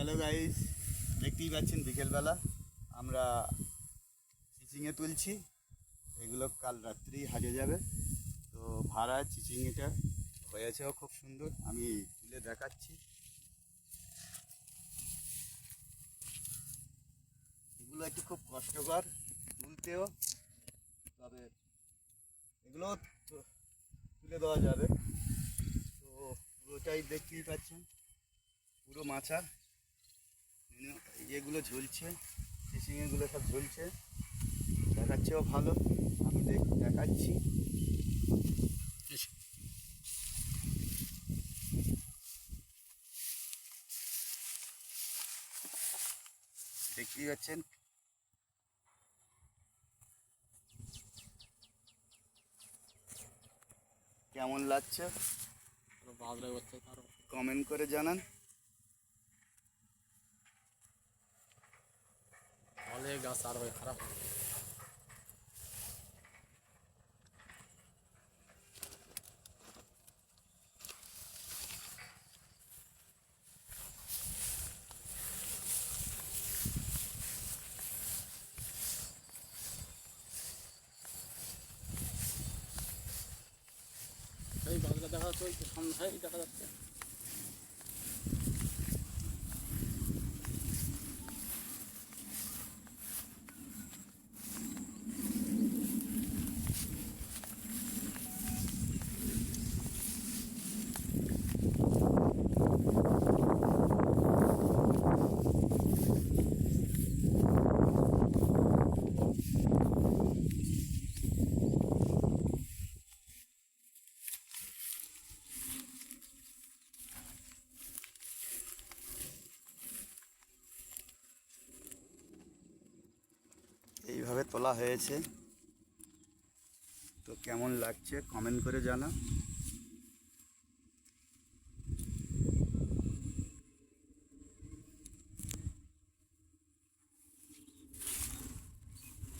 Hello guys দেখতেই পাচ্ছেন বিকেলবেলা। আমরা চিচিংয়ে তুলছি। এগুলো কাল রাত্রি হারিয়ে যাবে। তো ভাড়া চিচিংটা হয়েছেও খুব সুন্দর। আমি তুলে দেখাচ্ছি। এগুলো একটু খুব কষ্টকর তুলতেও, তবে এগুলো তুলে দেওয়া যাবে। তো পুরোটাই দেখতেই পাচ্ছেন। পুরো মাছা। এগুলো ঝুলছে ফিশিংয়েগুলো সব ঝুলছে। দেখাচ্ছেও ভালো আমি দেখ দেখাচ্ছি। দেখতেই পাচ্ছেন? কেমন লাগছে? কমেন্ট করে জানান। هيك قاص عربية خرب هاي بعد لا دخلت ويك الحمد هاي دخلت এইভাবে তোলা হয়েছে। তো কেমন লাগছে? কমেন্ট করে জানা